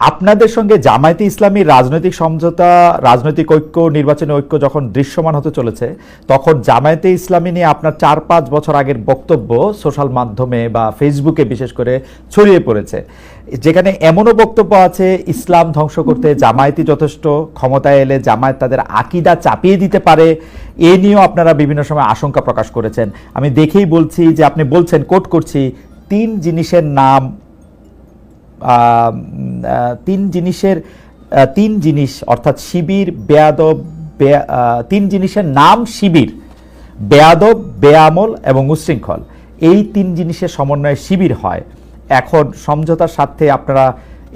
আপনাদের সঙ্গে জামায়াতে ইসলামী রাজনৈতিক সমঝোতা, রাজনৈতিক ঐক্য, নির্বাচনী ঐক্য যখন দৃশ্যমান হতে চলেছে, তখন জামায়াতে ইসলামী নিয়ে আপনার চার পাঁচ বছর আগের বক্তব্য সোশ্যাল মাধ্যমে বা ফেসবুকে বিশেষ করে ছড়িয়ে পড়েছে। যেখানে এমনও বক্তব্য আছে, ইসলাম ধ্বংস করতে জামায়াতি যথেষ্ট, ক্ষমতায় এলে জামায়াত তাদের আকিদা চাপিয়ে দিতে পারে, এ নিয়েও আপনারা বিভিন্ন সময় আশঙ্কা প্রকাশ করেছেন। আমি দেখেই বলছি যে আপনি বলছেন, কোট করছি, তিন জিনিসের নাম তিন জিনিসের তিন জিনিস, অর্থাৎ শিবির, বেয়াদব তিন জিনিসের নাম শিবির, বেয়াদব, বেয়ামল এবং উশৃঙ্খল। এই তিন জিনিসের সমন্বয়ে শিবির হয়। এখন সমঝোতার স্বার্থে আপনারা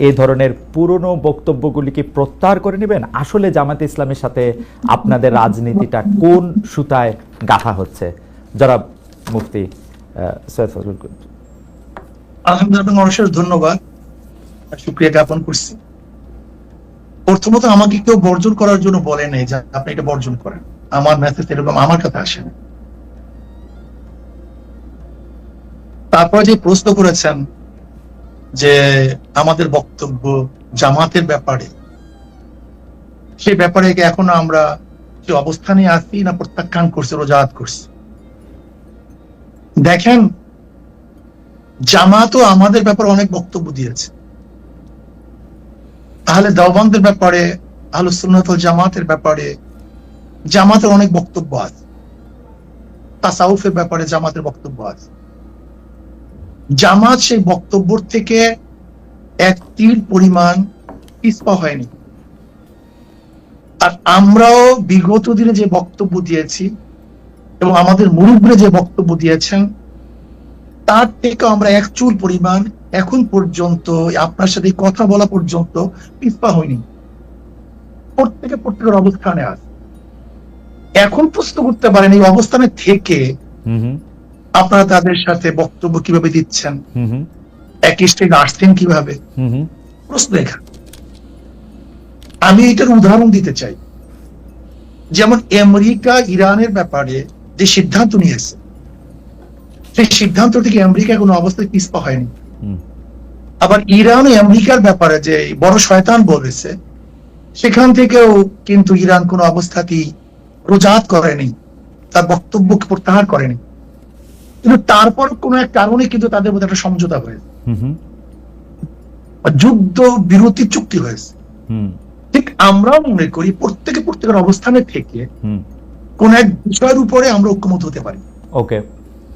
এই ধরনের পুরনো বক্তব্যগুলিকে প্রত্যাহার করে নেবেন। আসলে জামাতে ইসলামের সাথে আপনাদের রাজনীতিটা কোন সুতায় গাঁথা হচ্ছে? যারা মুফতি সৈয়দ ফজলুল আলহামদুলিল্লাহ ধন্যবাদ। শুক্রিয়া জ্ঞাপন করছি। প্রথমত আমাকে কেউ বর্জন করার জন্য বলে নেই যে আপনি এটা বর্জন করেন। আমার মেসেজ এরকম আমার কাছে আসে না। তারপর যে প্রশ্ন করেছেন যে আমাদের বক্তব্য জামাতের ব্যাপারে, সে ব্যাপারে এখনও আমরা যে অবস্থানে আছি না প্রত্যাখ্যান করছি রোজাত করছি? দেখেন, জামাতও আমাদের ব্যাপারে অনেক বক্তব্য দিয়েছে। তাহলে দেওবন্দের ব্যাপারে, আহলে সুন্নাত জামাতের ব্যাপারে জামাতের অনেক বক্তব্য আছে। তাসাউফের ব্যাপারে জামাতের বক্তব্য আছে। জামাত সেই বক্তব্য থেকে এক তীর পরিমাণ পিছপা হয়নি। আর আমরাও বিগত দিনে যে বক্তব্য দিয়েছি এবং আমাদের মুরুব্বরে যে বক্তব্য দিয়েছেন, তার থেকে আমরা এক চুল পরিমাণ এখন পর্যন্ত আপনার সাথে কথা বলা পর্যন্ত পিস্পা হয়নি। প্রত্যেকে প্রত্যেকের অবস্থানে আছে। এখন প্রশ্ন করতে পারেন এই অবস্থানে থেকে আপনারা তাদের সাথে বক্তব্য কীভাবে দিচ্ছেন? একই স্টেজ আসছেন কীভাবে? প্রশ্ন এখানে। আমি এটার উদাহরণ দিতে চাই। যেমন আমেরিকা ইরানের ব্যাপারে যে সিদ্ধান্ত নিয়েছে সেই সিদ্ধান্ত থেকে আমেরিকা কোনো অবস্থায় পিছপা হয়নি। আবার ইরান ও আমেরিকার ব্যাপারে যে বড় শয়তান বলেছে সেখান থেকেও কিন্তু ইরান কোনো অবস্থাতেই রোজাত করেনি তার বক্তব্যকে প্রত্যাহার করেনি। কিন্তু তারপর কোনো এক কারণে কিন্তু তাদের মধ্যে একটা সমঝোতা হয়েছে। যুদ্ধ বিরতি চুক্তি হয়েছে। হুম। ঠিক আমরাও মনে করি প্রত্যেকে প্রত্যেকের অবস্থানে থেকে কোন এক বিষয়ের উপরে আমরা ঐক্যমত হতে পারি। ওকে।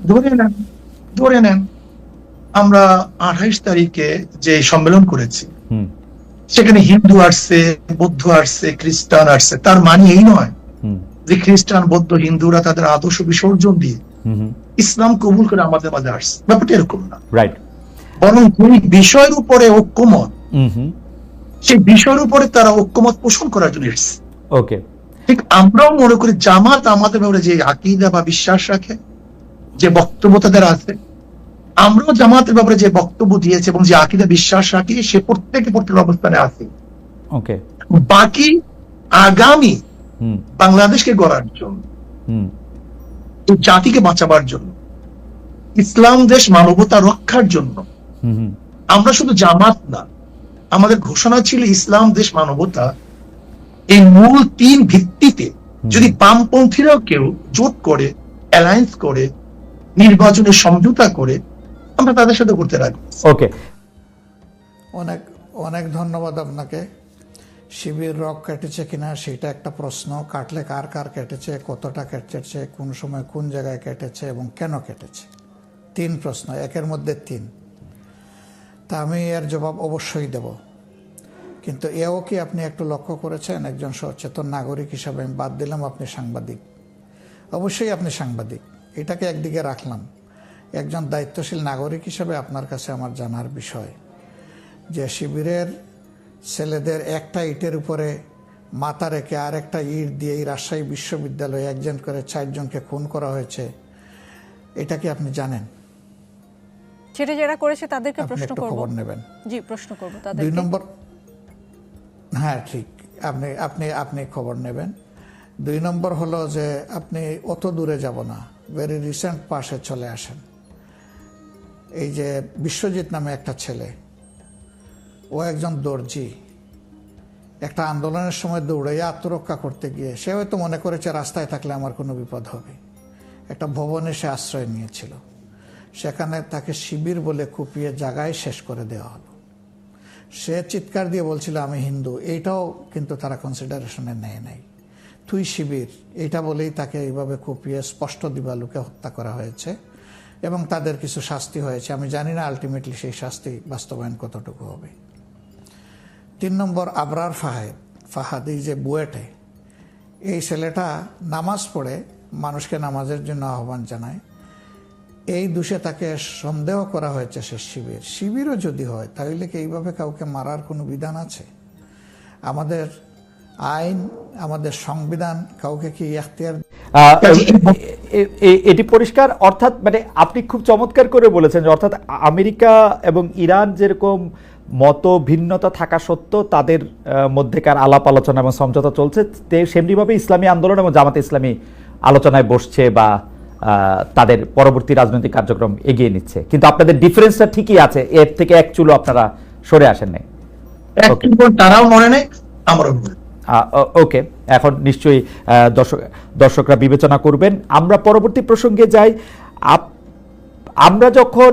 ধরে নেন ধরে নেন আমরা আঠাইশ তারিখে যে সম্মেলন করেছি সেখানে হিন্দু আসছে বৌদ্ধ আসছে খ্রিস্টান আসছে। তার মানে এই নয় যে খ্রিস্টান বৌদ্ধ হিন্দুরা তাদের আদর্শ বিসর্জন দিয়ে ইসলাম কবুল করে আমাদের মাঝে আসছে। ব্যাপারটা এরকম না। রাইট বরং যেই বিষয়ের উপরে ঐক্যমত সেই বিষয়ের উপরে তারা ঐক্যমত পোষণ করার জন্য এসছে। ওকে ঠিক আমরাও মনে করি জামাত আমাদের ব্যাপারে যে আকিদা বা বিশ্বাস রাখে যে বক্তব্য তাদের আছে আমরাও জামাতের ব্যাপারে যে বক্তব্য দিয়েছে এবং যে আকিদা বিশ্বাস রাখি সে প্রত্যেকে প্রত্যেকের অবস্থানে আছে। ওকে বাকি আগামী বাংলাদেশকে গড়ার জন্য হুম। এই জাতিকে বাঁচাবার জন্য ইসলাম দেশ মানবতা রক্ষার জন্য আমরা শুধু জামাত না আমাদের ঘোষণা ছিল ইসলাম দেশ মানবতা এই মূল তিন ভিত্তিতে যদি বামপন্থীরাও কেউ জোট করে অ্যালায়েন্স করে নির্বাচনে সমঝোতা করে আমরা তাদের সাথে করতে রাখব। ওকে অনেক অনেক ধন্যবাদ আপনাকে। শিবির রক কেটেছে কিনা সেটা একটা প্রশ্ন। কাটলে কার কার কেটেছে কতটা কেটেছে কোন সময় কোন জায়গায় কেটেছে এবং কেন কেটেছে? তিন প্রশ্ন একের মধ্যে তিন। তা আমি এর জবাব অবশ্যই দেব। কিন্তু এও কি আপনি একটু লক্ষ্য করেছেন? একজন সচেতন নাগরিক হিসাবে আমি বাদ দিলাম আপনি সাংবাদিক। অবশ্যই আপনি সাংবাদিক। এটাকে একদিকে রাখলাম। একজন দায়িত্বশীল নাগরিক হিসাবে আপনার কাছে আমার জানার বিষয় যে শিবিরের ছেলেদের একটা ইটের উপরে মাথা রেখে আর একটা ইট দিয়ে এই রাজশাহী বিশ্ববিদ্যালয়ে একজন করে চারজনকে খুন করা হয়েছে এটা কি আপনি জানেন? সেটা যারা করেছে তাদেরকে প্রশ্ন করব। খবর নেবেন। জি প্রশ্ন করব দুই নম্বর হ্যাঁ ঠিক। আপনি আপনি আপনি খবর নেবেন। দুই নম্বর হলো যে আপনি অত দূরে যাব না ভেরি রিসেন্ট পাশে চলে আসেন। এই যে বিশ্বজিৎ নামে একটা ছেলে, ও একজন দর্জি, একটা আন্দোলনের সময় দৌড়াইয়া আত্মরক্ষা করতে গিয়ে সে হয়তো মনে করেছে, রাস্তায় থাকলে আমার কোনো বিপদ হবে। একটা ভবনে সে আশ্রয় নিয়েছিল। সেখানে তাকে শিবির বলে কুপিয়ে জায়গায় শেষ করে দেওয়া হলো। সে চিৎকার দিয়ে বলছিল, আমি হিন্দু। এইটাও কিন্তু তারা কনসিডারেশনে নেয় নাই। তুই শিবির, এইটা বলেই তাকে এইভাবে কুপিয়ে স্পষ্ট দিবালুকে হত্যা করা হয়েছে। এবং তাদের কিছু শাস্তি হয়েছে। আমি জানি না আলটিমেটলি সেই শাস্তি বাস্তবায়ন কতটুকু হবে। তিন নম্বর, আবরার ফাহেদ, ফাহাদ এই যে বুয়েটে, এই ছেলেটা নামাজ পড়ে, মানুষকে নামাজের জন্য আহ্বান জানায়। এই দোষে তাকে সন্দেহ করা হয়েছে সে শিবির। শিবিরও যদি হয়, তাহলে কি এইভাবে কাউকে মারার কোনো বিধান আছে? আমাদের আইন আমাদের সংবিধান কাউকে কি এখতিয়ার এ- এটি পরিষ্কার? অর্থাৎ মানে আপনি খুব চমৎকার করে বলেছেন যে অর্থাৎ আমেরিকা এবং ইরান যেরকম মত ভিন্নতা থাকা সত্ত্বেও তাদের মধ্যেকার আলাপ আলোচনা এবং সমঝোতা চলছে সেমনিভাবে ইসলামী আন্দোলন এবং জামাতে ইসলামী আলোচনায় বসছে বা আহ, তাদের পরবর্তী রাজনৈতিক কার্যক্রম এগিয়ে নিচ্ছে। কিন্তু আপনাদের ডিফারেন্সটা ঠিকই আছে এর থেকে এক চুলো আপনারা সরে আসেন নাই। তারাও মনে নেই আমারও মনে ওকে এখন নিশ্চয়ই দর্শক দর্শকরা বিবেচনা করবেন। আমরা পরবর্তী প্রসঙ্গে যাই। আমরা যখন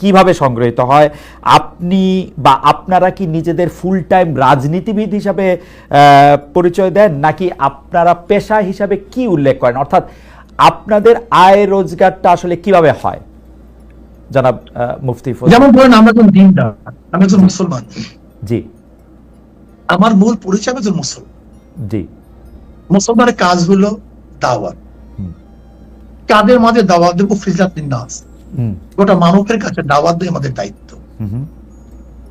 কীভাবে সংগৃহীত হয়? আপনি বা আপনারা কি নিজেদের ফুল টাইম রাজনীতিবিদ হিসাবে পরিচয় দেন? নাকি আপনারা পেশা হিসাবে কি উল্লেখ করেন? অর্থাৎ আপনাদের আয় রোজগারটা আসলে কীভাবে হয়? জনাব মুফতি। যেমন ধরেন আমরা একজন দিনদার আমি একজন মুসলমান। জি। আমার মূল পরিচয় একজন মুসলমান। জি। মুসলমানের কাজ হলো দাওয়াত। কাদের মাঝে দাওয়াত দেবো ফিজাত নাস। গোটা মানবের কাছে দাওয়াত দেয় আমাদের দায়িত্ব।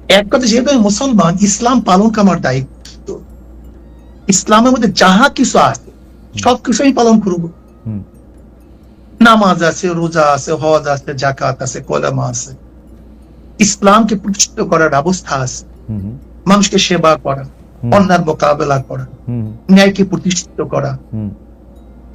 এক কথা যেহেতু আমি মুসলমান ইসলাম পালন আমার দায়িত্ব। ইসলামের মধ্যে যাহা কিছু আছে সবকিছু আমি পালন করব। নামাজ আছে রোজা আছে হজ আছে জাকাত আছে কলামা আছে। ইসলামকে প্রতিষ্ঠিত করার ব্যবস্থা আছে। মানুষকে সেবা করা। অন্যার মোকাবেলা করা ন্যায়কে প্রতিষ্ঠিত করা। হুম।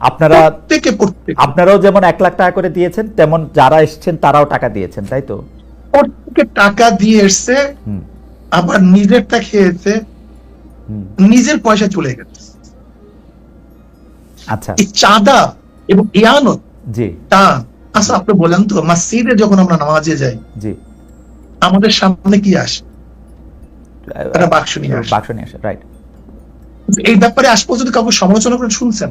আপনারা আপনারাও যেমন এক লাখ টাকা করে দিয়েছেন তেমন যারা এসছেন তারাও টাকা দিয়েছেন তাই তো? প্রত্যেকে টাকা দিয়ে এসছে আবার নিজেরটা খেয়েছে নিজের পয়সা চলে গেছে। আচ্ছা। এই চাঁদা এবং ইয়ানত জি। টান আচ্ছা আপনি বলেন তো মসজিদে যখন আমরা নামাজে যাই জি। আমাদের সামনে কি আসে? একটা বাক্স নিয়ে আসে। বাক্স নিয়ে আসে রাইট এই ব্যাপারে আজ পর্যন্ত কাউকে সমালোচনা করে শুনছেন?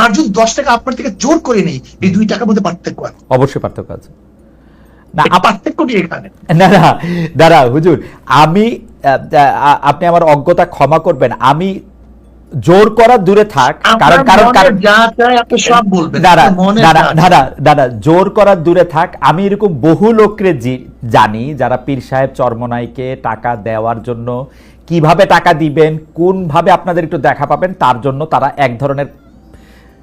আর যদি দশ টাকা আপনার থেকে জোর করে নেই এই দুই টাকার মধ্যে পার্থক্য আছে। অবশ্যই পার্থক্য আছে। না পার্থক্যটি এখানে? না না দাঁড়া হুজুর আমি আপনি আমার অজ্ঞতা ক্ষমা করবেন। আমি জোর করা দূরে থাক কারণ কারণ সব বলবেন। দাঁড়া জোর করার দূরে থাক। আমি এরকম বহু লোকরে জানি যারা পীর সাহেব চরমনাইকে টাকা দেওয়ার জন্য কীভাবে টাকা দিবেন কোন ভাবে আপনাদের একটু দেখা পাবেন তার জন্য তারা এক ধরনের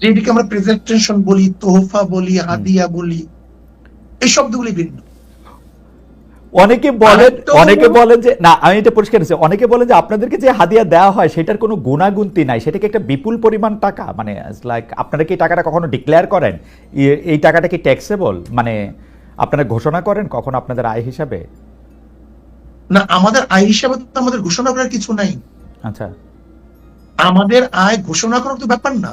যেটিকে আমরা প্রেজেন্টেশন বলি তোহফা বলি হাদিয়া বলি এই শব্দগুলি ভিন্ন। অনেকে বলেন অনেকে বলেন যে না আমি এটা পরিষ্কার করছি অনেকে বলেন যে আপনাদেরকে যে হাদিয়া দেওয়া হয় সেটার কোনো গুণাগুন্তি নাই। সেটাকে একটা বিপুল পরিমাণ টাকা মানে লাইক আপনারা কি টাকাটা কখনো ডিক্লেয়ার করেন? এই টাকাটা কি ট্যাক্সেবল মানে আপনারা ঘোষণা করেন কখন আপনাদের আয় হিসাবে? না আমাদের আয় হিসাবে তো আমাদের ঘোষণা করার কিছু নাই। আচ্ছা। আমাদের আয় ঘোষণা করার তো ব্যাপার না।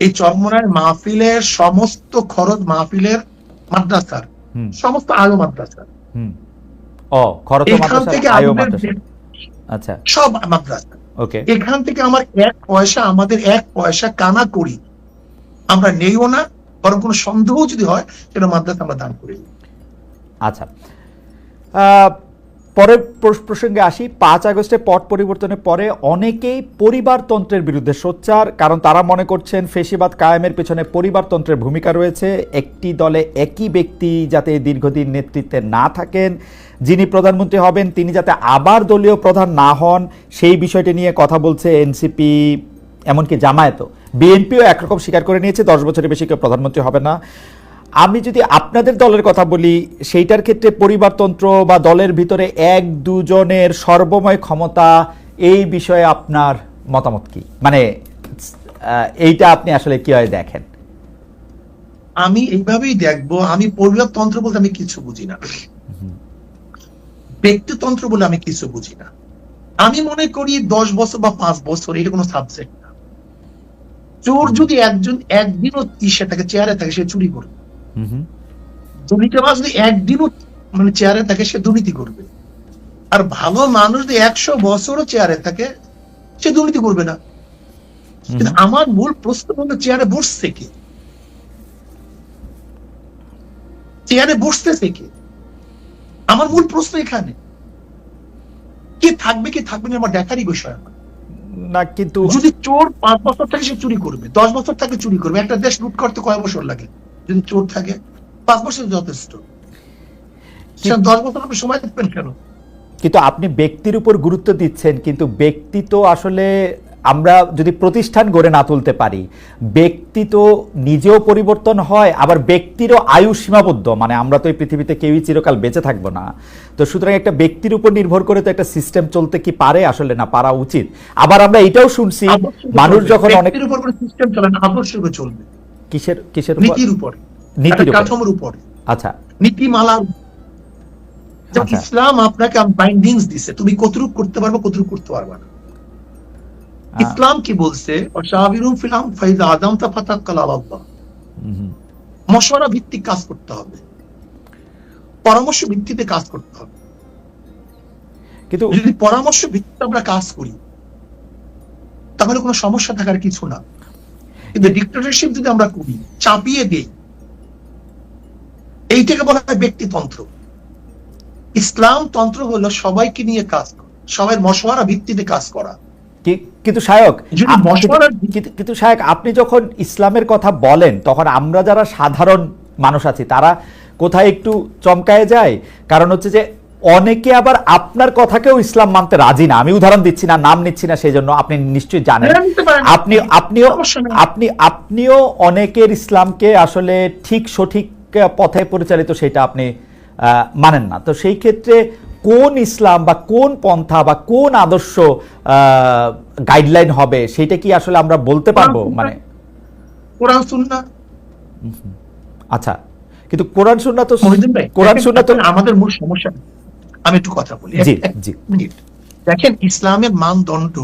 এই চরমনায় মাহফিলের সমস্ত খরচ মাহফিলের মাদ্রাসার সমস্ত আলো মাদ্রাসার। ও খরচ এখান থেকে আচ্ছা। সব মাদ্রাসা। ওকে। এখান থেকে আমার এক পয়সা আমাদের এক পয়সা কানা করি আমরা নেইও না বরং কোনো সন্দেহ যদি হয় সেটা মাদ্রাসা আমরা দান করি। আচ্ছা। আহ, পরের প্রসঙ্গে আসি, পাঁচ আগস্টে পট পরিবর্তনের পরে অনেকেই পরিবারতন্ত্রের বিরুদ্ধে সোচ্চার, কারণ তারা মনে করছেন ফেসিবাদ কায়েমের পেছনে পরিবারতন্ত্রের ভূমিকা রয়েছে। একটি দলে একই ব্যক্তি যাতে দীর্ঘদিন নেতৃত্বে না থাকেন, যিনি প্রধানমন্ত্রী হবেন, তিনি যাতে আবার দলীয় প্রধান না হন, সেই বিষয়টি নিয়ে কথা বলছে এনসিপি, এমনকি জামায়াতও। বিএনপিও একরকম স্বীকার করে নিয়েছে, দশ বছরের বেশি কেউ প্রধানমন্ত্রী হবে না। আমি যদি আপনাদের দলের কথা বলি সেইটার ক্ষেত্রে পরিবারতন্ত্র বা দলের ভিতরে এক দুজনের সর্বময় ক্ষমতা এই বিষয়ে আপনার মতামত কি? মানে এইটা আপনি আসলে কীভাবে দেখেন? আমি এইভাবেই দেখব। আমি পরিবারতন্ত্র বলতে আমি কিছু বুঝি না। ব্যক্তিতন্ত্র বলে আমি কিছু বুঝি না। আমি মনে করি দশ বছর বা পাঁচ বছর এটা কোনো সাবজেক্ট না। চোর যদি একজন একদিনও ইসে থাকে চেয়ারে থাকে সে চুরি করবে। দুর্নীতিবাজ যদি একদিনও মানে চেয়ারে থাকে সে দুর্নীতি করবে। আর ভালো মানুষ যদি একশো বছরও চেয়ারে থাকে সে দুর্নীতি করবে না। কিন্তু আমার মূল প্রশ্ন হলো চেয়ারে বসছে কে? চেয়ারে বসতেছে কে? আমার মূল প্রশ্ন এখানে। কে থাকবে কে থাকবে না আমার দেখারই বিষয় আমার না কিন্তু যদি চোর পাঁচ বছর থাকে সে চুরি করবে। দশ বছর থাকে চুরি করবে। একটা দেশ লুট করতে কয় বছর লাগে? যদি চোর থাকে। পাঁচ বছর যথেষ্ট। দশ বছর আপনি সময় দেখবেন কেন? কিন্তু আপনি ব্যক্তির উপর গুরুত্ব দিচ্ছেন কিন্তু ব্যক্তি তো আসলে আমরা যদি প্রতিষ্ঠান গড়ে না তুলতে পারি ব্যক্তি তো নিজেও পরিবর্তন হয় আবার ব্যক্তিরও আয়ু সীমাবদ্ধ মানে আমরা তো এই পৃথিবীতে কেউই চিরকাল বেঁচে থাকব না। তো সুতরাং একটা ব্যক্তির উপর নির্ভর করে তো একটা সিস্টেম চলতে কি পারে আসলে না পারা উচিত? আবার আমরা এটাও শুনছি মানুষ যখন অনেক উপর সিস্টেম চলে না আদর্শকে চলবে। কিসের কিসের নীতির উপরে। নীতির কাঠামোর উপরে। আচ্ছা। নীতিমালার যেমন আচ্ছা। ইসলাম আপনাকে বাইন্ডিংস দিছে। তুমি কতটুকু করতে পারবে কতটুকু করতে পারবে না। ইসলাম কি বলছে? অশাবিরুম ফিলাম আদম তা ফাতাক্কাল আলাল্লাহ হুম, মশওয়ারা ভিত্তিক কাজ করতে হবে। পরামর্শ ভিত্তিতে কাজ করতে হবে। কিন্তু যদি পরামর্শ ভিত্তিতে আমরা কাজ করি তাহলে কোনো সমস্যা থাকার কিছু না। কিন্তু ডিক্টেটরশিপ যদি আমরা করি চাপিয়ে দেই এইটাকে বলা হয় ব্যক্তিতন্ত্র। ইসলাম তন্ত্র হলো সবাইকে নিয়ে কাজ সবাই মশওয়ারা ভিত্তিতে কাজ করা। কিন্তু মশওয়ারার কিন্তু- কিন্তু আপনি যখন ইসলামের কথা বলেন তখন আমরা যারা সাধারণ মানুষ আছি তারা কোথায় একটু চমকায় যায়? কারণ হচ্ছে যে অনেকে আবার আপনার কথাকেও ইসলাম মানতে রাজি না। আমি উদাহরণ দিচ্ছি না নাম নিচ্ছি না সেই জন্য আপনি নিশ্চয়ই জানেন। আপনি আপনিও আপনি আপনিও অনেকের ইসলামকে আসলে ঠিক সঠিক পথে পরিচালিত সেটা আপনি মানেন না। তো সেই ক্ষেত্রে কোন ইসলাম বা কোন পন্থা বা কোন আদর্শ গাইডলাইন হবে সেটা কি আসলে আমরা বলতে পারব? মানে কোরআন সুন্নাহ। আচ্ছা কিন্তু কোরআন সুন্নাহ তো কোরআন সুন্নাহ তো আমাদের মূল সমস্যা আমি একটু কথা বলি মিনিট। দেখেন ইসলামের মানদণ্ড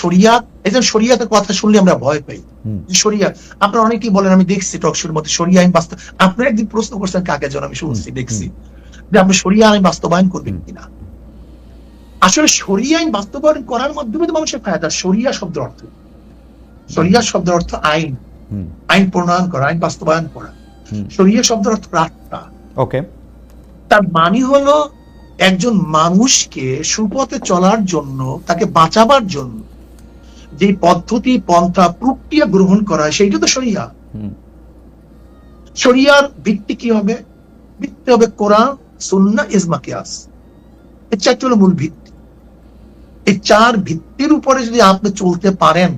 শরিয়াত এই যে শরিয়াতের কথা শুনলে আমরা ভয় পাই। হুম। শরিয়াত আপনারা অনেকেই বলেন আমি দেখছি টকশোর মধ্যে শরিয়া আইন বাস্তব আপনারা একদিন প্রশ্ন করছেন কাকে যেন আমি শুনছি দেখছি। যে আপনি শরিয়া আইন বাস্তবায়ন করবেন কিনা। আসলে শরিয়া আইন বাস্তবায়ন করার মাধ্যমে তো মানুষের ফায়দা শরিয়া শব্দের অর্থ। শরিয়া শব্দের অর্থ আইন। আইন প্রণয়ন করা আইন বাস্তবায়ন করা। হুম। শরিয়া শব্দের অর্থ রাস্তা। ওকে। তার মানে হলো একজন মানুষকে সুপথে চলার জন্য তাকে বাঁচাবার জন্য যে পদ্ধতি পন্থা প্রক্রিয়া গ্রহণ করা হয় সেইটা তো হুম, শরিয়ার ভিত্তি কি হবে? ভিত্তি হবে কোরআন সুন্না ইজমা কিয়াস। এই চারটি হলো মূল ভিত্তি। এই চার ভিত্তির উপরে যদি আপনি চলতে পারেন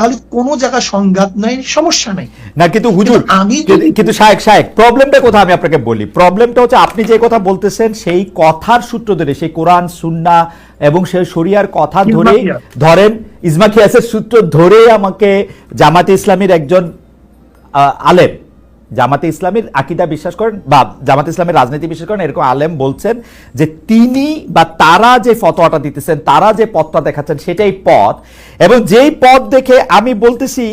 তাহলে কোনো জায়গায় সংঘাত নাই সমস্যা নাই। না কিন্তু হুজুর আমি কিন্তু- শায়েক শায়েক প্রবলেমটা কোথায় আমি আপনাকে বলি? প্রবলেমটা হচ্ছে আপনি যে কথা বলতেছেন সেই কথার সূত্র ধরে সেই কোরআন সুন্না এবং সেই শরিয়ার কথা ধরে ধরেন ইজমা খিয়াসের সূত্র ধরে আমাকে জামাতে ইসলামীর একজন আলেম জামাতে ইসলামীর আকিদা বিশ্বাস করেন বা জামাতে ইসলামের রাজনীতি বিশ্বাস করেন এরকম আলেম বলছেন যে তিনি বা তারা যে ফতোয়াটা দিতেছেন তারা যে পথটা দেখাচ্ছেন সেটাই পথ। এবং যেই পথ দেখে আমি বলতেছি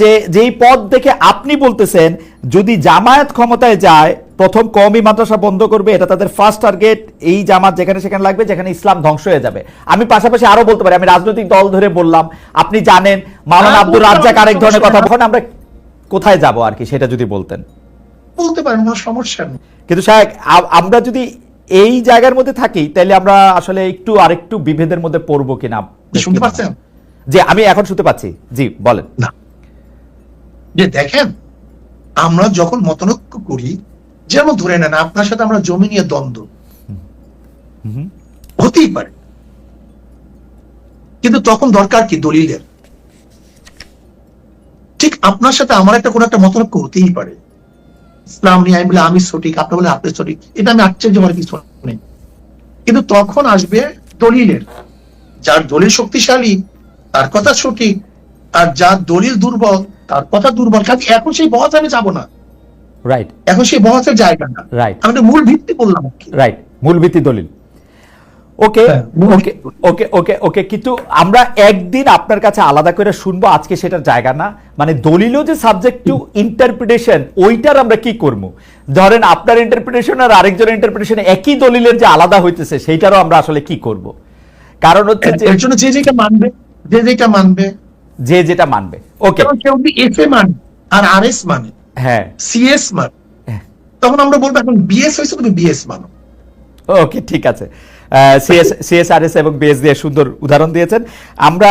যে যেই পথ দেখে আপনি বলতেছেন যদি জামায়াত ক্ষমতায় যায় প্রথম কমই মাদ্রাসা বন্ধ করবে এটা তাদের ফার্স্ট টার্গেট এই জামাত যেখানে সেখানে লাগবে যেখানে ইসলাম ধ্বংস হয়ে যাবে। আমি পাশাপাশি আরও বলতে পারি আমি রাজনৈতিক দল ধরে বললাম আপনি জানেন মাওলানা হ্যাঁ, আব্দুর রাজ্জাক আরেক ধরনের কথা আমরা কোথায় যাব আর কি সেটা যদি বলতেন। বলতে পারেন কোনো সমস্যা নেই। কিন্তু সাহেব আমরা যদি এই জায়গার মধ্যে থাকি তাহলে আমরা আসলে একটু আরেকটু বিভেদের মধ্যে পড়ব কিনা? শুনতে পাচ্ছেন? জি আমি এখন শুনতে পাচ্ছি। জি বলেন। না। যে দেখেন আমরা যখন মতনৈক্য করি যেমন ধরে নেন আপনার সাথে আমরা জমি নিয়ে দ্বন্দ্ব। হুম। হতেই পারে। কিন্তু তখন দরকার কি? দলিলের। ঠিক আপনার সাথে আমার একটা কোনো একটা মতনৈক্য হতেই পারে। ইসলাম নিয়ে আমি বলে আমি সঠিক। আপনি বলে আপনি সঠিক। এটা আমি আশ্চর্য হওয়ার কিছু নেই। কিন্তু তখন আসবে দলিলের। যার দলিল শক্তিশালী তার কথা সঠিক আর যার দলিল দুর্বল তার কথা দুর্বল। কাজে এখন সেই বহাতে আমি যাব না। রাইট এখন সেই বহাতের জায়গা না রাইট আমি মূল ভিত্তি বললাম রাইট মূল ভিত্তি দলিল। ওকে ওকে ওকে ওকে ওকে কিন্তু আমরা একদিন আপনার কাছে আলাদা করে শুনব আজকে সেটার জায়গা না। মানে দলিলও যে সাবজেক্ট টু ইন্টারপ্রিটেশন ওইটার আমরা কি করব? ধরেন আপনার ইন্টারপ্রিটেশন আর আরেকজনের ইন্টারপ্রিটেশন একই দলিলের যে আলাদা হইতেছে সেইটারও আমরা আসলে কি করব? কারণ হচ্ছে যে যে যেটা মানবে যে যেটা মানবে। যে যেটা মানবে। ওকে কেউ যদি এফ এ মানে আর আর এস মানে হ্যাঁ। সিএস মানে হ্যাঁ। তখন আমরা বলব এখন বিএস হয়েছে তুমি বিএস মানো। ওকে ঠিক আছে। সিএস সিএসআরএস এবং বিএস দিয়ে সুন্দর উদাহরণ দিয়েছেন। আমরা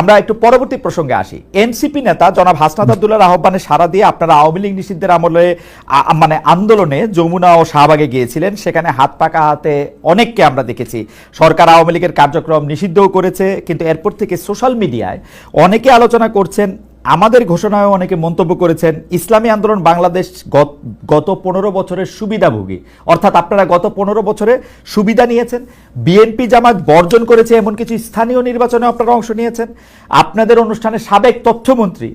আমরা একটু পরবর্তী প্রসঙ্গে আসি। এনসিপি নেতা জনাব হাসনাত আব্দুল্লাহ আহ্বানে সারা দিয়ে আপনারা আওয়ামী লীগ নিষিদ্ধের আমলে মানে আন্দোলনে যমুনা ও শাহবাগে গিয়েছিলেন। সেখানে হাত পাকা হাতে অনেককে আমরা দেখেছি। সরকার আওয়ামী লীগের কার্যক্রম নিষিদ্ধও করেছে, কিন্তু এরপর থেকে সোশ্যাল মিডিয়ায় অনেকে আলোচনা করছেন আমাদের ঘোষণায় অনেকে মন্তব্য করেছেন, ইসলামী আন্দোলন বাংলাদেশ গত- পনেরো বছরের সুবিধাভোগী। অর্থাৎ আপনারা গত পনেরো বছরে সুবিধা নিয়েছেন, বিএনপি জামাত বর্জন করেছে এমন কিছু স্থানীয় নির্বাচনে আপনারা অংশ নিয়েছেন। আপনাদের অনুষ্ঠানে সাবেক তথ্যমন্ত্রী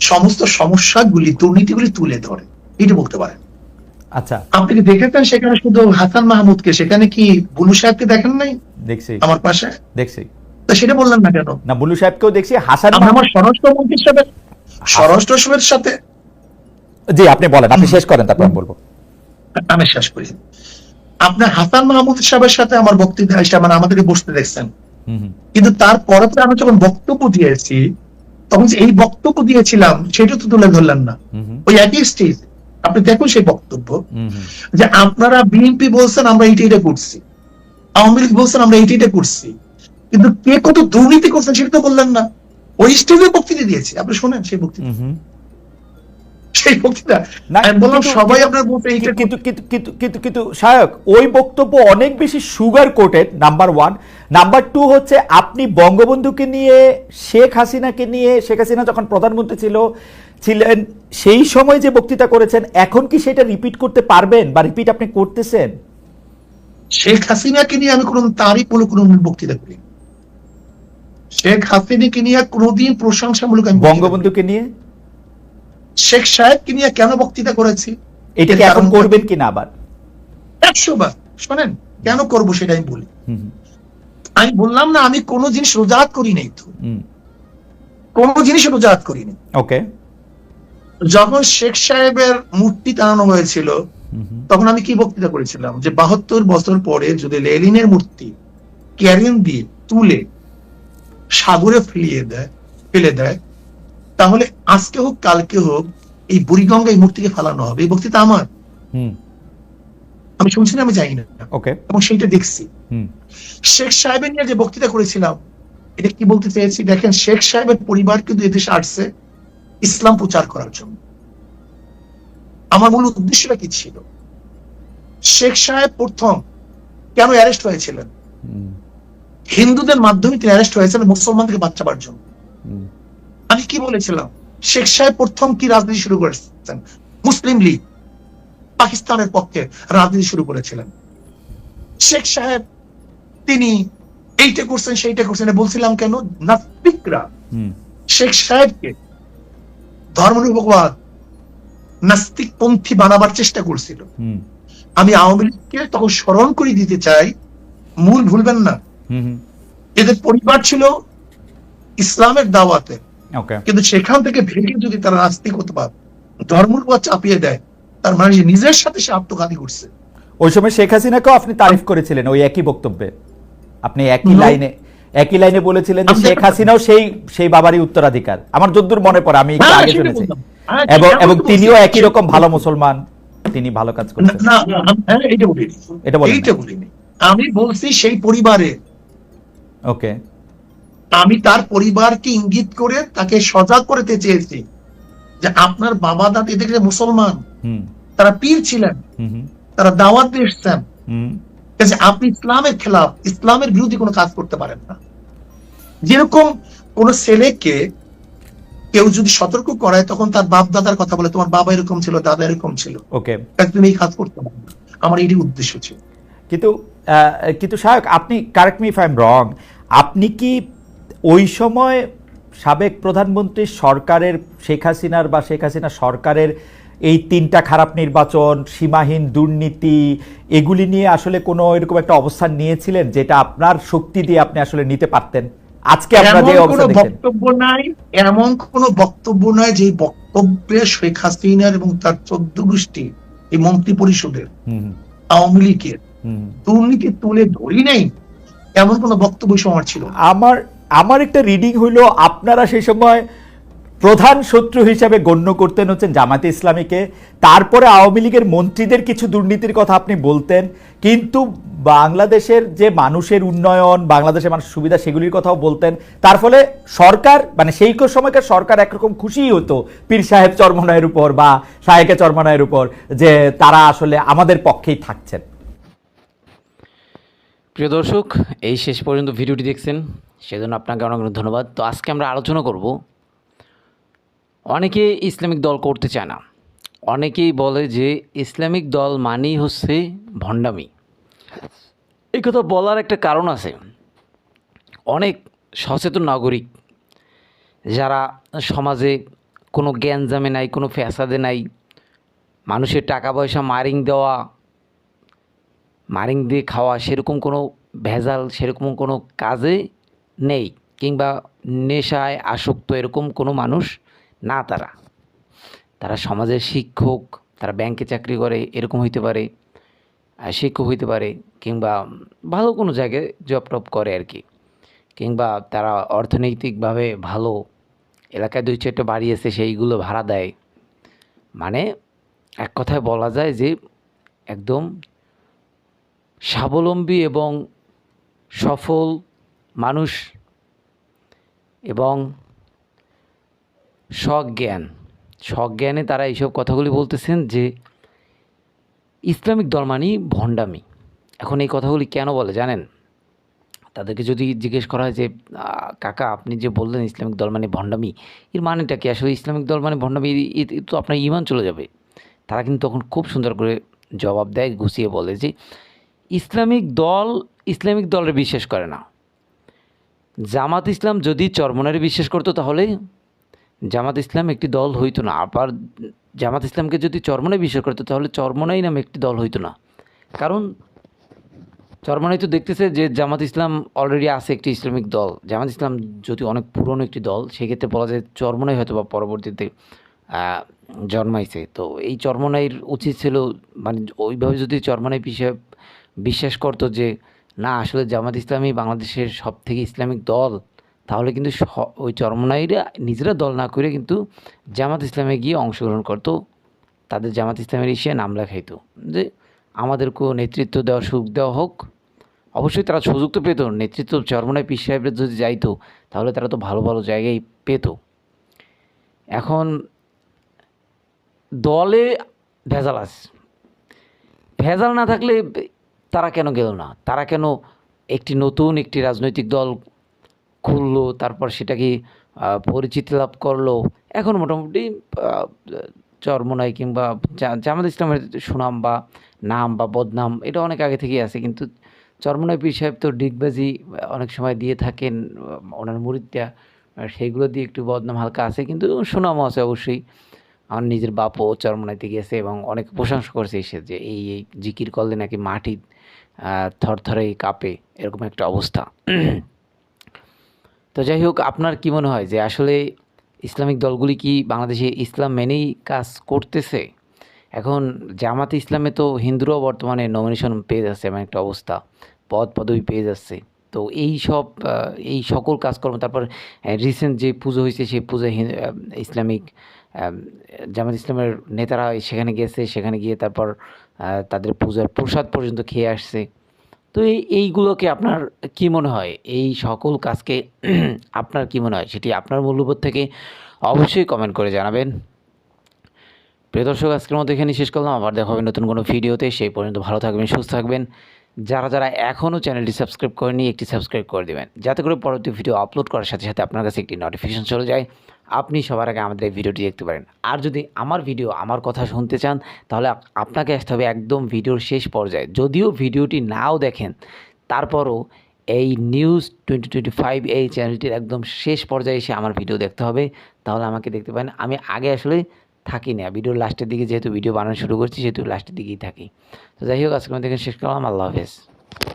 সমস্ত সমস্যাগুলি দুর্নীতিগুলি তুলে ধরে। এটা বলতে পারেন। আচ্ছা। আপনি কি দেখেছেন সেখানে শুধু হাসান মাহমুদকে? সেখানে কি বুলু সাহেবকে দেখেন নাই? দেখছি। আমার পাশে? দেখছি। তা সেটা বললেন না কেন? না বুলু সাহেবকেও দেখছি হাসান আমরা আমার স্বরাষ্ট্রমন্ত্রীর সাথে স্বরাষ্ট্রের সাথে জি আপনি বলেন আপনি শেষ করেন তারপর আমি বলব। আমি শেষ করি। আপনার হাসান মাহমুদ সাহেবের সাথে আমার বক্তৃতা মানে আমাদেরকে বসতে দেখছেন। হুম হুম। কিন্তু তারপরে আমি যখন বক্তব্য দিয়েছি তখন এই বক্তব্য দিয়েছিলাম সেটা তো তুলে ধরলেন না। ওই একই স্টেজ। আপনি দেখুন সেই বক্তব্য। যে আপনারা বিএনপি বলছেন আমরা এইটা এটা করছি। আওয়ামী লীগ বলছেন আমরা এইটা এটা করছি। কিন্তু কে কত দুর্নীতি করছেন সেটা তো বললেন না। ওই স্টেজে বক্তৃতা দিয়েছে। আপনি শোনেন সেই বক্তৃতা। সেই বক্তৃতা। আমি বললাম সবাই আপনার বলতে এইটা কিন্তু কিন্তু কিন্তু কিন্তু সায়ক ওই বক্তব্য অনেক বেশি sugar coated number one number two হচ্ছে আপনি বঙ্গবন্ধুকে নিয়ে শেখ হাসিনাকে নিয়ে শেখ হাসিনা যখন প্রধানমন্ত্রী ছিল ছিলেন সেই সময় যে বক্তৃতা করেছেন এখন কি সেটা রিপিট করতে পারবেন বা রিপিট আপনি করতেছেন? শেখ হাসিনাকে নিয়ে আমি কোন তারই কোনো কোনো বক্তৃতা করি। শেখ হাসিনাকে নিয়ে কোনোদিন প্রশংসামূলক আমি। বঙ্গবন্ধুকে নিয়ে? শেখ সাহেবকে নিয়ে কেন বক্তৃতা করেছি? এটাকে এর এখন করবেন কিনা আবার? একশো বার শোনেন কেন করব সেটা আমি বলি। আমি বললাম না আমি কোনো জিনিস রোজাত করি নাই তো। কোনো জিনিস রোজাত করিনি ওকে। যখন শেখ সাহেবের মূর্তি টানানো হয়েছিল তখন আমি কি বক্তৃতা করেছিলাম? যে বাহাত্তর বছর পরে যদি লেলিনের মূর্তি ক্যারিন দিয়ে তুলে সাগরে ফেলিয়ে দেয় ফেলে দেয় তাহলে আজকে হোক কালকে হোক এই বুড়িগঙ্গা এই মূর্তিকে ফেলানো হবে। এই বক্তৃতা আমার। আমি শুনছি না আমি জানি না। ওকে। এবং সেইটা দেখছি। শেখ সাহেবের নিয়ে যে বক্তৃতা করেছিলাম এটা কি বলতে চেয়েছি দেখেন শেখ সাহেবের পরিবার কিন্তু এদেশে আসছে ইসলাম প্রচার করার জন্য। আমার মূল উদ্দেশ্যটা কি ছিল? শেখ সাহেব প্রথম কেন অ্যারেস্ট হয়েছিলেন? হিন্দুদের মাধ্যমে তিনি অ্যারেস্ট হয়েছিলেন মুসলমানদেরকে বাঁচাবার জন্য। আমি কি বলেছিলাম? শেখ সাহেব প্রথম কি রাজনীতি শুরু করেছেন? মুসলিম লীগ পাকিস্তানের পক্ষে রাজনীতি শুরু করেছিলেন। শেখ সাহেব তিনি এইটা করছেন সেইটা করছেন বলছিলাম কেন? নাস্তিকরা। শেখ সাহেবকে ধর্মনিরপেক্ষবাদ নাস্তিক পন্থী বানাবার চেষ্টা করছিল। হুম। আমি আওয়ামী লীগকে তখন স্মরণ করে দিতে চাই মূল ভুলবেন না। এদের পরিবার ছিল ইসলামের দাওয়াতে। কিন্তু সেখান থেকে ভেঙে যদি তারা নাস্তিকতা ধর্মরূপা চাপিয়ে দেয় তার মানে নিজের সাথে সে আত্মঘাতী করছে। ওই সময় শেখ হাসিনাকেও আপনি তারিফ করেছিলেন ওই একই বক্তব্যে। আপনি একই লাইনে একই লাইনে বলেছিলেন যে শেখ হাসিনাও সেই সেই বাবারই উত্তরাধিকার। আমার যদ্দূর মনে পড়ে আমি একটু আগে শুনেছি। হ্যাঁ, এবং এবং তিনিও একই রকম ভালো মুসলমান তিনি ভালো কাজ না, করছেন না হ্যাঁ, বলিনি। এটা বলেন এইটা নাই। বলিনি। আমি বলছি সেই পরিবারে ওকে আমি তার পরিবারকে ইঙ্গিত করে তাকে সজাগ করতে চেয়েছি যে আপনার বাবা দাদি দেখলে মুসলমান। তারা পীর ছিলেন। তারা দাওয়াত এসছেন। আপনি ইসলামের খেলাফ ইসলামের বিরোধী কোনো কাজ করতে পারেন না। যেরকম কোন ছেলেকে কেউ যদি সতর্ক করায় তখন তার বাপ দাদার কথা বলে তোমার বাবা এরকম ছিল দাদা এরকম ছিল। ওকে। তুমি এই কাজ করতে পারো আমার এটি উদ্দেশ্য ছিল। কিন্তু কিন্তু সাহেব আপনি correct me if I am wrong আপনি কি ওই সময় সাবেক প্রধানমন্ত্রী সরকারের শেখ হাসিনার বা শেখ হাসিনা সরকারের এই তিনটা খারাপ নির্বাচন সীমাহীন দুর্নীতি এগুলি নিয়ে আসলে কোনো এরকম একটা অবস্থান নিয়েছিলেন যেটা আপনার শক্তি দিয়ে আপনি আসলে নিতে পারতেন? আজকে এমন যে অবস্থা বক্তব্য নাই এমন কোনো বক্তব্য নাই যে বক্তব্যে শেখ হাসিনার এবং তার চোদ্দ গোষ্ঠী এই মন্ত্রী পরিষদের আওয়ামী লীগের। দুর্নীতি তুলে ধরি নাই এমন কোনো বক্তব্য সময় ছিল আমার আমার একটা রিডিং হইল, আপনারা সেই সময় প্রধান শত্রু হিসাবে গণ্য করতেন হচ্ছেন জামাতে ইসলামীকে। তারপরে আওয়ামী লীগের মন্ত্রীদের কিছু দুর্নীতির কথা আপনি বলতেন, কিন্তু বাংলাদেশের যে মানুষের উন্নয়ন, বাংলাদেশের মানুষের সুবিধা সেগুলির কথাও বলতেন। তার ফলে সরকার মানে সেই সময়কার সরকার একরকম খুশিই হতো পীর সাহেব চরমনায়ের উপর বা শাহেকে চরমনায়ের উপর, যে তারা আসলে আমাদের পক্ষেই থাকছেন। প্রিয় দর্শক, এই শেষ পর্যন্ত ভিডিওটি দেখছেন। সেজন্য আপনাকে অনেক অনেক ধন্যবাদ। তো আজকে আমরা আলোচনা করব অনেকে ইসলামিক দল করতে চায় না। অনেকেই বলে যে ইসলামিক দল মানেই হচ্ছে ভণ্ডামি। এই কথা বলার একটা কারণ আছে। অনেক সচেতন নাগরিক যারা সমাজে কোনো জ্ঞানজামে নাই, কোনো ফ্যাসাদে নাই, মানুষের টাকা পয়সা মারিং দেওয়া, মারিং দিয়ে খাওয়া, সেরকম কোনো ভেজাল, সেরকম কোনো কাজে নেই কিংবা নেশায় আসক্ত এরকম কোনো মানুষ না তারা। তারা সমাজের শিক্ষক, তারা ব্যাংকে চাকরি করে, এরকম হইতে পারে শিক্ষক হইতে পারে কিংবা ভালো কোনো জায়গায় জব টপ করে আর কি। কিংবা তারা অর্থনৈতিকভাবে ভালো, এলাকায় দুই চারটে বাড়ি আছে সেইগুলো ভাড়া দেয়। মানে এক কথায় বলা যায় যে একদম স্বাবলম্বী এবং সফল মানুষ এবং সজ্ঞান সজ্ঞানে তারা এইসব কথাগুলি বলতেছেন যে, ইসলামিক দল মানেই ভণ্ডামি। এখন এই কথাগুলি কেন বলে জানেন? তাদেরকে যদি জিজ্ঞেস করা হয় যে কাকা, আপনি যে বললেন ইসলামিক দল মানে ভণ্ডামি, এর মানেটা কি? আসলে ইসলামিক দল মানে ভণ্ডামি তো আপনার ইমান চলে যাবে। তারা কিন্তু তখন খুব সুন্দর করে জবাব দেয়, গুছিয়ে বলে যে, ইসলামিক দল, ইসলামিক দলে বিশ্বাস করে না। জামাত ইসলাম যদি চরমনারে বিশ্বাস করতো তাহলে জামাত ইসলাম একটি দল হইতো না। আবার জামাত ইসলামকে যদি চরমনায় বিশ্বাস করতো তাহলে চরমনাই নামে একটি দল হইতো না। কারণ চরমনাই তো দেখতেছে যে জামাত ইসলাম অলরেডি আছে একটি ইসলামিক দল। জামাত ইসলাম যদি অনেক পুরনো একটি দল, সেক্ষেত্রে বলা যায় চরমনাই হয়তো বা পরবর্তীতে জন্মাইছে। তো এই চরমনাইয়ের উচিত ছিল মানে ওইভাবে যদি চরমনাই বিষয়ে বিশ্বাস করতো যে না, আসলে জামাত ইসলামী বাংলাদেশের সব থেকে ইসলামিক দল, তাহলে কিন্তু ওই চরমনাইরা নিজেরা দল না করে কিন্তু জামাত ইসলামে গিয়ে অংশগ্রহণ করতো। তাদের জামাত ইসলামের এসে নাম লেখাইত। যে আমাদেরকেও নেতৃত্ব দেওয়া সুযোগ দেওয়া হোক। অবশ্যই তারা সুযোগ তো পেত, নেতৃত্ব চরমনায় পীর সাহেবের যদি যাইতো, তাহলে তারা তো ভালো ভালো জায়গায় পেতো। এখন দলে ভেজাল আছে। ভেজাল না থাকলে তারা কেন গেল না? তারা কেন একটি নতুন একটি রাজনৈতিক দল খুললো, তারপর সেটাকে পরিচিতি লাভ করল? এখন মোটামুটি চরমনাই কিংবা জামাত ইসলামের সুনাম বা নাম বা বদনাম, এটা অনেক আগে থেকেই আছে। কিন্তু চরমনাই পীর সাহেব তো ডিগবাজি অনেক সময় দিয়ে থাকেন, ওনার মুরিদটা সেইগুলো দিয়ে একটু বদনাম হালকা আছে। কিন্তু সুনামও আছে অবশ্যই। আমার নিজের বাপও চরমনাইতে গেছে এবং অনেক প্রশংসা করছে এসে যে এই এই জিকির করলে নাকি মাটি আহ, থরথরে কাঁপে এরকম একটা অবস্থা। তো যাই হোক আপনার কী মনে হয় যে আসলে ইসলামিক দলগুলি কি বাংলাদেশে ইসলাম মেনেই কাজ করতেছে? এখন জামাতে ইসলামে তো হিন্দুরাও বর্তমানে নমিনেশন পেয়ে যাচ্ছে এমন একটা অবস্থা পদ পদবি পেয়ে যাচ্ছে। তো এই সব এই সকল কাজকর্ম, তারপর রিসেন্ট যে পুজো হয়েছে, সেই পুজো ইসলামিক জামাত ইসলামের নেতারা সেখানে গেছে, সেখানে গিয়ে তারপর তাদের পূজার প্রসাদ পর্যন্ত খেয়ে আসছে। তো এই, এইগুলোকে আপনার কি মনে হয়? এই সকল কাজকে আপনার কি মনে হয়? সেটি আপনার মূল্যবোধ থেকে অবশ্যই কমেন্ট করে জানাবেন। প্রিয় দর্শক, আজকের মতো এখানে শেষ করলাম। আবার দেখা হবে নতুন কোনো ভিডিওতে। সেই পর্যন্ত ভালো থাকবেন, সুস্থ থাকবেন। যারা যারা এখনও চ্যানেলটি সাবস্ক্রাইব করেনি একটি সাবস্ক্রাইব করে দেবেন। যাতে করে পরবর্তী ভিডিও আপলোড করার সাথে সাথে আপনার কাছে একটি নোটিফিকেশন চলে যায়। আপনি সবার আগে আমাদের এই ভিডিওটি দেখতে পারেন। আর যদি আমার ভিডিও, আমার কথা শুনতে চান, তাহলে আপনাকে আসতে হবে একদম ভিডিওর শেষ পর্যায়ে। যদিও ভিডিওটি নাও দেখেন, তারপরও এই নিউজ টোয়েন্টি টোয়েন্টি ফাইভ এই চ্যানেলটির একদম শেষ পর্যায়ে এসে আমার ভিডিও দেখতে হবে। তাহলে আমাকে দেখতে পারেন। আমি আগে আসলে থাকি না। ভিডিওর লাস্টের দিকে যেহেতু ভিডিও বানানো শুরু করছি, সেহেতু লাস্টের দিকেই থাকি। তো যাই হোক আজকে মধ্যে শেষ করলাম। আল্লাহ হাফেজ।